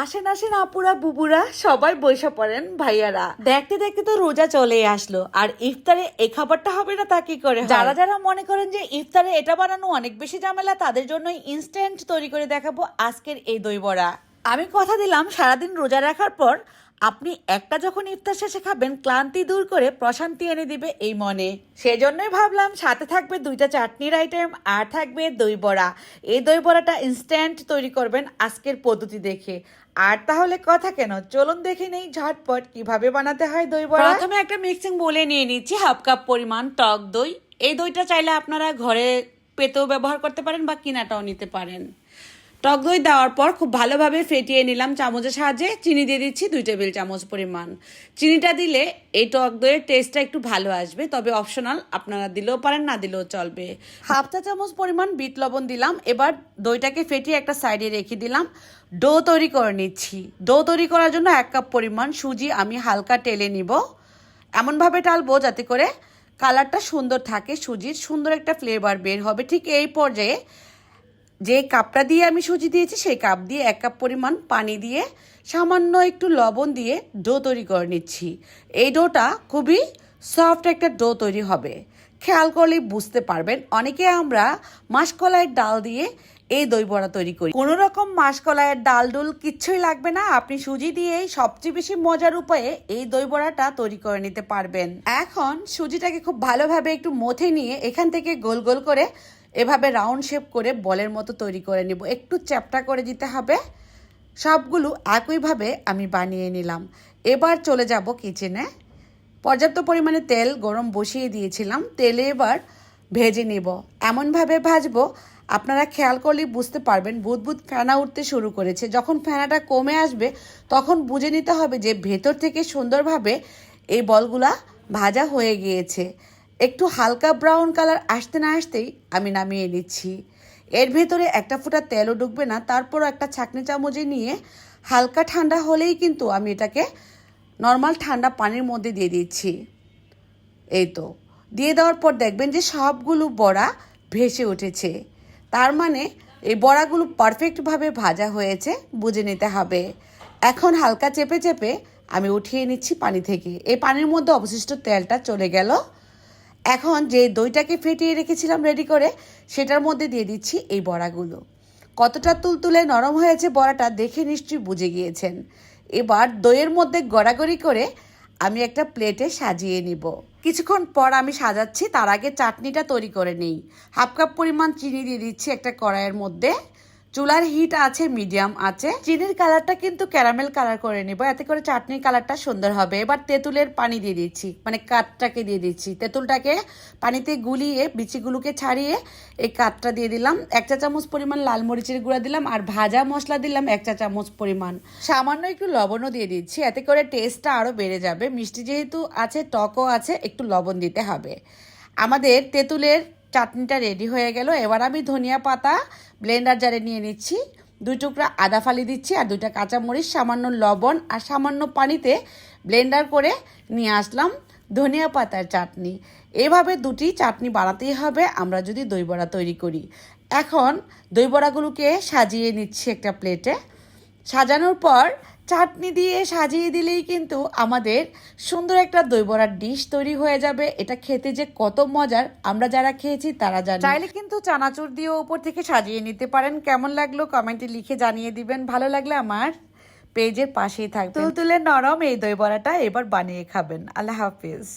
আসেন আসেন আপুরা বুবুরা সবাই বসে পড়েন ভাইয়ারা। দেখতে দেখতে তো রোজা চলে আসলো। আর ইফতারে এ খাবারটা হবে না তা কি করে যারা যারা মনে করেন যে ইফতারে এটা বানানো অনেক বেশি ঝামেলা তাদের জন্য ইনস্ট্যান্ট তৈরি করে দেখাবো আজকের এই দই বড়া আমি কথা দিলাম সারাদিন রোজা রাখার পর আপনি একটা যখন ইফতার শেষে খাবেন, ক্লান্তি দূর করে প্রশান্তি এনে দিবে এই মনে। সেজন্যই ভাবলাম সাথে থাকবে দুইটা চাটনির আইটেম আর থাকবে দই বড়া। এই দই বড়াটা ইনস্ট্যান্ট তৈরি করবেন আজকের পদ্ধতি দেখে। আর তাহলে কথা কেন? চলুন দেখে নেই ঝটপট কীভাবে বানাতে হয় দই বড়া। প্রথমে একটা মিক্সিং বলে নিয়ে নিচ্ছি হাফ কাপ পরিমাণ টক দই। এই দইটা চাইলে আপনারা ঘরে পেতেও ব্যবহার করতে পারেন বা কিনাটাও নিতে পারেন। টক দই দেওয়ার পর খুব ভালোভাবে ফেটিয়ে নিলাম চামচের সাহায্যে। চিনি দিয়ে দিচ্ছি দুই টেবিল চামচ পরিমাণ। চিনিটা দিলে এই টক দইয়ের টেস্টটা একটু ভালো আসবে, তবে অপশনাল আপনারা দিলেও পারেন, না দিলেও চলবে। হাফ চা চামচ পরিমাণ বিট লবণ দিলাম, এবার দইটাকে ফেটিয়ে একটা সাইডে রেখে দিলাম। ডো তৈরি করে নিচ্ছি। ডো তৈরি করার জন্য এক কাপ পরিমাণ সুজি আমি হালকা টেলে নিব। এমনভাবে টালবো যাতে করে কালারটা সুন্দর থাকে, সুজির সুন্দর একটা ফ্লেভার বের হবে। ঠিক এই পর্যায়ে যে কাপটা দিয়ে আমি সুজি দিয়েছি, সেই কাপ দিয়ে এক কাপ পরিমাণ পানি দিয়ে সামান্য একটু লবণ দিয়ে ডো তৈরি করে নিচ্ছি। এই ডোটা খুবই সফট একটা ডো তৈরি হবে। খেয়াল করলেই বুঝতে পারবেন, অনেকে আমরা মাসকলাইয়ের ডাল দিয়ে এই দই বড়া তৈরি করি। কোনো রকম মাসকলাইয়ের ডাল ডুল কিচ্ছুই লাগবে না, আপনি সুজি দিয়েই সবচেয়ে বেশি মজার উপায়ে এই দই বড়াটা তৈরি করে নিতে পারবেন। এখন সুজিটাকে খুব ভালোভাবে একটু মথে নিয়ে এখান থেকে গোল গোল করে এভাবে রাউন্ড শেপ করে বলের মতো তৈরি করে নিব। একটু চ্যাপটা করে দিতে হবে। সবগুলো একইভাবে আমি বানিয়ে নিলাম। এবার চলে যাব কিচেনে পর্যাপ্ত পরিমাণে তেল গরম বসিয়ে দিয়েছিলাম। তেলে এবার ভেজে নেব। এমনভাবে ভাজবো, আপনারা খেয়াল করলেই বুঝতে পারবেন, বুদবুদ ফেনা উঠতে শুরু করেছে। যখন ফেনাটা কমে আসবে, তখন বুঝে নিতে হবে যে ভেতর থেকে সুন্দরভাবে এই বলগুলা ভাজা হয়ে গিয়েছে। একটু হালকা ব্রাউন কালার আসতে না আসতেই আমি নামিয়ে নিচ্ছি। এর ভেতরে একটা ফোঁটা তেলও ঢুকবে না তারপর একটা ছাকনি চামচে নিয়ে হালকা ঠান্ডা হলেই কিন্তু আমি এটাকে নর্মাল ঠান্ডা পানির মধ্যে দিয়ে দিচ্ছি। এই তো, দিয়ে দেওয়ার পর দেখবেন যে সবগুলো বড়া ভেসে উঠেছে। তার মানে এই বড়াগুলো পারফেক্টভাবে ভাজা হয়েছে, বুঝে নিতে হবে। এখন হালকা চেপে চেপে আমি উঠিয়ে নিচ্ছি পানি থেকে। এই পানির মধ্যে অবশিষ্ট তেলটা চলে গেল। এখন যে দইটাকে ফেটিয়ে রেখেছিলাম রেডি করে, সেটার মধ্যে দিয়ে দিচ্ছি এই বড়াগুলো। কতটা তুলতুলে নরম হয়েছে বড়াটা দেখে নিশ্চয়ই বুঝে গিয়েছেন। এবার দইয়ের মধ্যে গড়াগড়ি করে আমি একটা প্লেটে সাজিয়ে নিব। কিছুক্ষণ পর আমি সাজাচ্ছি, তার আগে চাটনিটা তৈরি করে নেই। হাফ কাপ পরিমাণ চিনি দিয়ে দিচ্ছি একটা কড়াইয়ের মধ্যে। চুলার হিট আছে মিডিয়াম আছে। চিনির কালারটা কিন্তু ক্যারামেল কালার করে নেব। এতে করে চাটনির কালারটা সুন্দর হবে। এবার তেঁতুলের পানি দিয়ে দিচ্ছি। মানে কাঠটাকে দিয়ে দিচ্ছি। তেঁতুলটাকে পানিতে গুলিয়ে, বিচিগুলোকে ছাড়িয়ে এই কাঠটা দিয়ে দিলাম। এক চা চামচ পরিমাণ লাল মরিচের গুঁড়া দিলাম আর ভাজা মশলা দিলাম এক চা চামচ পরিমাণ। সামান্য একটু লবণও দিয়ে দিচ্ছি। এতে করে টেস্টটা আরও বেড়ে যাবে। মিষ্টি যেহেতু আছে, টকও আছে, একটু লবণ দিতে হবে। আমাদের তেঁতুলের চাটনিটা রেডি হয়ে গেল। এবার আমি ধনিয়া পাতা ব্লেন্ডার জারে নিয়ে নিচ্ছি। দুই টুকরা আদা ফালি দিচ্ছি আর দুইটা কাঁচামরিচ, সামান্য লবণ আর সামান্য পানিতে ব্লেন্ডার করে নিয়ে আসলাম ধনিয়া পাতার চাটনি। এভাবে দুটি চাটনি বানাতেই হবে, আমরা যদি দই বড়া তৈরি করি। এখন দই বড়াগুলোকে সাজিয়ে নিচ্ছি একটা প্লেটে সাজানোর পর চাটনি দিয়ে সাজিয়ে দিলেই কিন্তু আমাদের সুন্দর একটা দইবড়ার ডিশ তৈরি হয়ে যাবে। এটা খেতে যে কত মজার আমরা যারা খেয়েছি তারা জানি। চাইলে কিন্তু চানাচুর দিয়ে ওপর থেকে সাজিয়ে নিতে পারেন। কেমন লাগল কমেন্টে লিখে জানিয়ে দিবেন। ভালো লাগলে আমার পেজের পাশেই থাকবে তুলে নরম এই দইবড়াটা এবার বানিয়ে খাবেন। আল্লাহ হাফিজ।